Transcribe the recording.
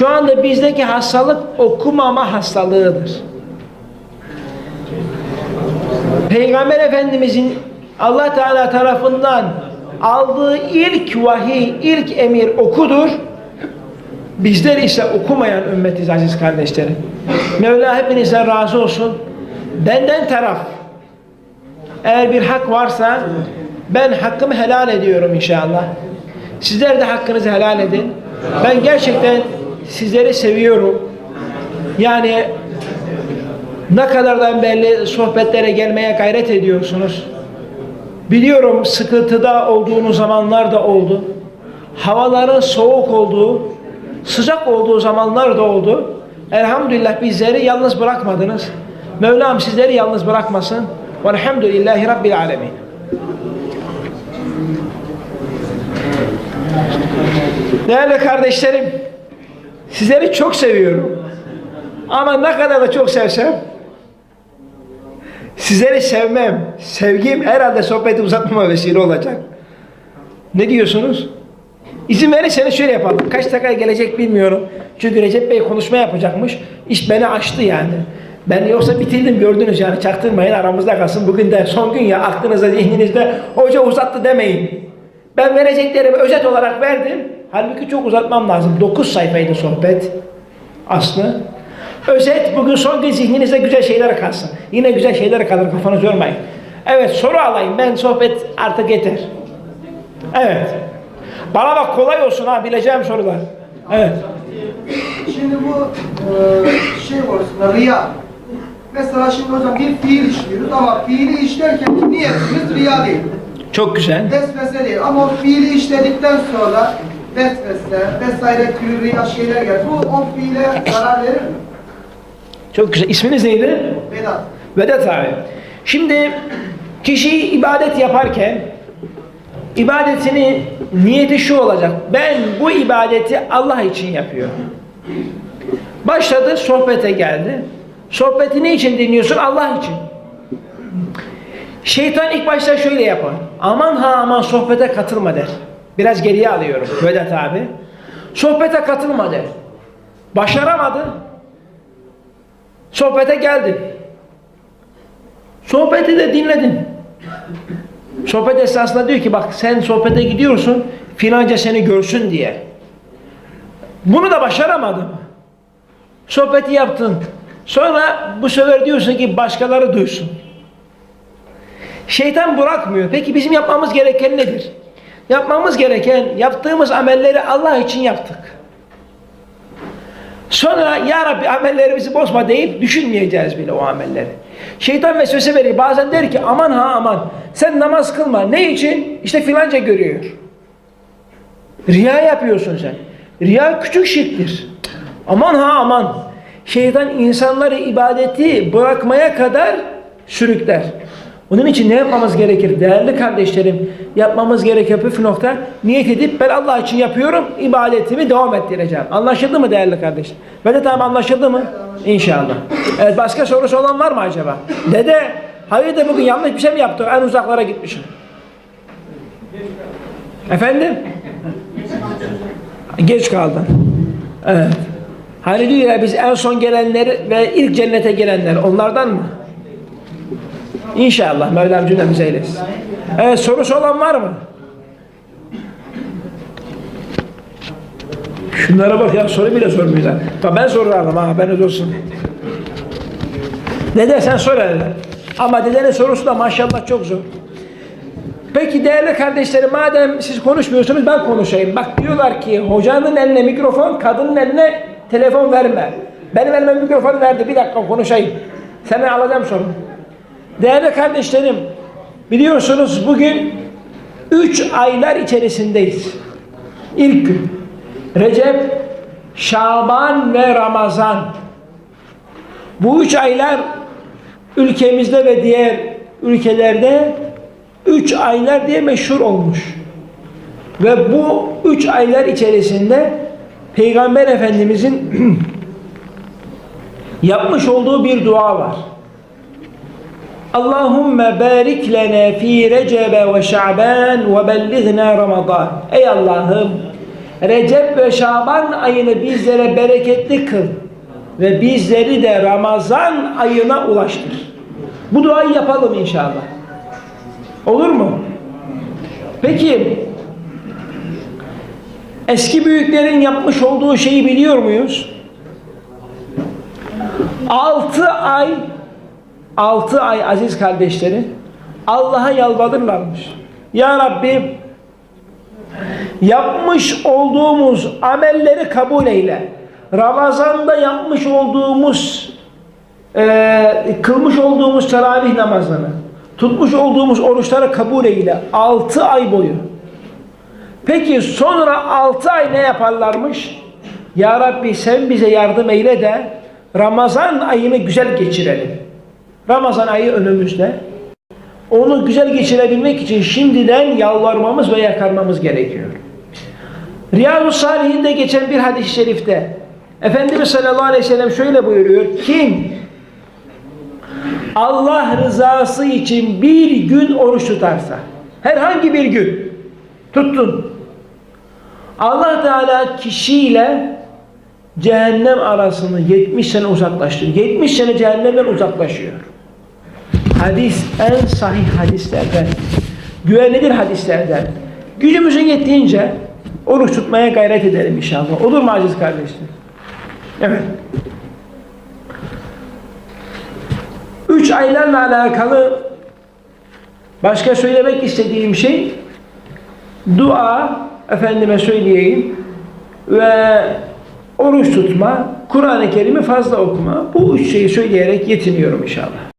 Şu anda bizdeki hastalık okumama hastalığıdır. Peygamber Efendimizin Allah Teala tarafından aldığı ilk vahiy, ilk emir okudur. Bizler ise okumayan ümmetiz aziz kardeşlerim. Mevla hepinizden razı olsun. Benden taraf eğer bir hak varsa ben hakkımı helal ediyorum inşallah. Sizler de hakkınızı helal edin. Ben gerçekten sizleri seviyorum. Yani ne kadardan belli sohbetlere gelmeye gayret ediyorsunuz. Biliyorum sıkıntıda olduğunuz zamanlar da oldu. Havaların soğuk olduğu, sıcak olduğu zamanlar da oldu. Elhamdülillah bizleri yalnız bırakmadınız. Mevlam sizleri yalnız bırakmasın. Velhamdülillahi Rabbil Alemin. Değerli kardeşlerim, sizleri çok seviyorum. Ama ne kadar da çok sevsem, sizleri sevmem, sevgim herhalde sohbeti uzatmama vesile olacak. Ne diyorsunuz? İzin verirseniz şöyle yapalım. Kaç dakika gelecek bilmiyorum. Çünkü Recep Bey konuşma yapacakmış. İş beni açtı yani. Ben yoksa bitirdim gördünüz yani çaktırmayın aramızda kalsın. Bugün de son gün ya aklınızda zihninizde hoca uzattı demeyin. Ben vereceklerimi özet olarak verdim. Halbuki çok uzatmam lazım. 9 sayfaydı sohbet. Aslı. Özet bugün son gün zihninizde güzel şeyler kalsın. Yine güzel şeyler kalır kafanızı yormayın. Evet soru alayım ben sohbet artık yeter. Evet. Bana bak kolay olsun ha bileceğim sorular. Evet. Şimdi bu e, şey konusunda riya. Mesela şimdi hocam bir fiil işliyoruz ama fiili işlerken niyetimiz riya değil. Çok güzel. Vesvese değil ama o fiili işledikten sonra vesvese vesaire türlü riya şeyler gelir. Bu o fiile zarar verir mi? Çok güzel. İsminiz neydi? Vedat. Vedat abi. Şimdi kişi ibadet yaparken ibadetini niyeti şu olacak. Ben bu ibadeti Allah için yapıyorum. Başladı sohbete geldi. Sohbeti ne için dinliyorsun? Allah için. Şeytan ilk başta şöyle yapar. Aman ha aman sohbete katılma der. Biraz geriye alıyorum Vedat abi. Sohbete katılma der. Başaramadı. Sohbete geldin. Sohbeti de dinledin. Sohbet esnasında diyor ki bak sen sohbete gidiyorsun filanca seni görsün diye. Bunu da başaramadın. Sohbeti yaptın. Sonra bu sefer diyorsun ki başkaları duysun. Şeytan bırakmıyor. Peki bizim yapmamız gereken nedir? Yapmamız gereken yaptığımız amelleri Allah için yaptık. Sonra ya Rabbi amellerimizi bozma deyip düşünmeyeceğiz bile o amelleri. Şeytan vesvese verir. Bazen der ki aman ha aman sen namaz kılma. Ne için? İşte filanca görüyor. Riya yapıyorsun sen. Riya küçük şirktir. Aman ha aman. Şeytan insanları ibadeti bırakmaya kadar sürükler. Onun için ne yapmamız gerekir? Değerli kardeşlerim, yapmamız gereken püf nokta niyet edip ben Allah için yapıyorum, ibadetimi devam ettireceğim. Anlaşıldı mı değerli kardeşler? Vedat abi anlaşıldı mı? İnşallah. Evet başka sorusu olan var mı acaba? Dede, hayırdır bugün yanlış bir şey mi yaptın? En uzaklara gitmişim. Efendim? Geç kaldın. Evet. Hani diyor ya biz en son gelenler ve ilk cennete gelenler onlardan mı? İnşallah Mevlam cümlemize eylesin. Evet sorusu olan var mı? Şunlara bak ya soru bile sormuyorlar. Tabii ben sorarım ha haberiniz olsun. Dede sen sor. Ama dedenin sorusu da maşallah çok zor. Peki değerli kardeşlerim madem siz konuşmuyorsunuz ben konuşayım. Bak diyorlar ki hocanın eline mikrofon, kadının eline telefon verme. Benim elime mikrofon verdi. Bir dakika konuşayım. Senden alacağım soru. Değerli kardeşlerim, biliyorsunuz bugün üç aylar içerisindeyiz. İlk gün Recep, Şaban ve Ramazan. Bu üç aylar ülkemizde ve diğer ülkelerde üç aylar diye meşhur olmuş. Ve bu üç aylar içerisinde Peygamber Efendimizin yapmış olduğu bir dua var. Allahümme barik lana fi Recebe ve Şaban ve bellighna Ramazan. Ey Allah'ım Recep ve Şaban ayını bizlere bereketli kıl ve bizleri de Ramazan ayına ulaştır. Bu duayı yapalım inşallah. Olur mu? Peki eski büyüklerin yapmış olduğu şeyi biliyor muyuz? Altı ay altı ay aziz kardeşlerim Allah'a yalvarırlarmış. Ya Rabbi yapmış olduğumuz amelleri kabul eyle. Ramazanda yapmış olduğumuz e, kılmış olduğumuz teravih namazlarını tutmuş olduğumuz oruçları kabul eyle. Altı ay boyu. Peki sonra altı ay ne yaparlarmış? Ya Rabbi sen bize yardım eyle de Ramazan ayını güzel geçirelim. Ramazan ayı önümüzde. Onu güzel geçirebilmek için şimdiden yalvarmamız ve yakarmamız gerekiyor. Riyadu Salihinde geçen bir hadis-i şerifte Efendimiz sallallahu aleyhi ve sellem şöyle buyuruyor. Kim Allah rızası için bir gün oruç tutarsa herhangi bir gün tuttun Allah Teala kişiyle cehennem arasını 70 sene uzaklaştırıyor. 70 sene cehennemden uzaklaşıyor. Hadis en sahih hadislerden, güvenilir hadislerden. Gücümüzün yettiğince oruç tutmaya gayret edelim inşallah. Olur mu aziz kardeşler? Evet. Üç aylarla alakalı başka söylemek istediğim şey dua, efendime söyleyeyim ve oruç tutma, Kur'an-ı Kerim'i fazla okuma. Bu üç şeyi söyleyerek yetiniyorum inşallah.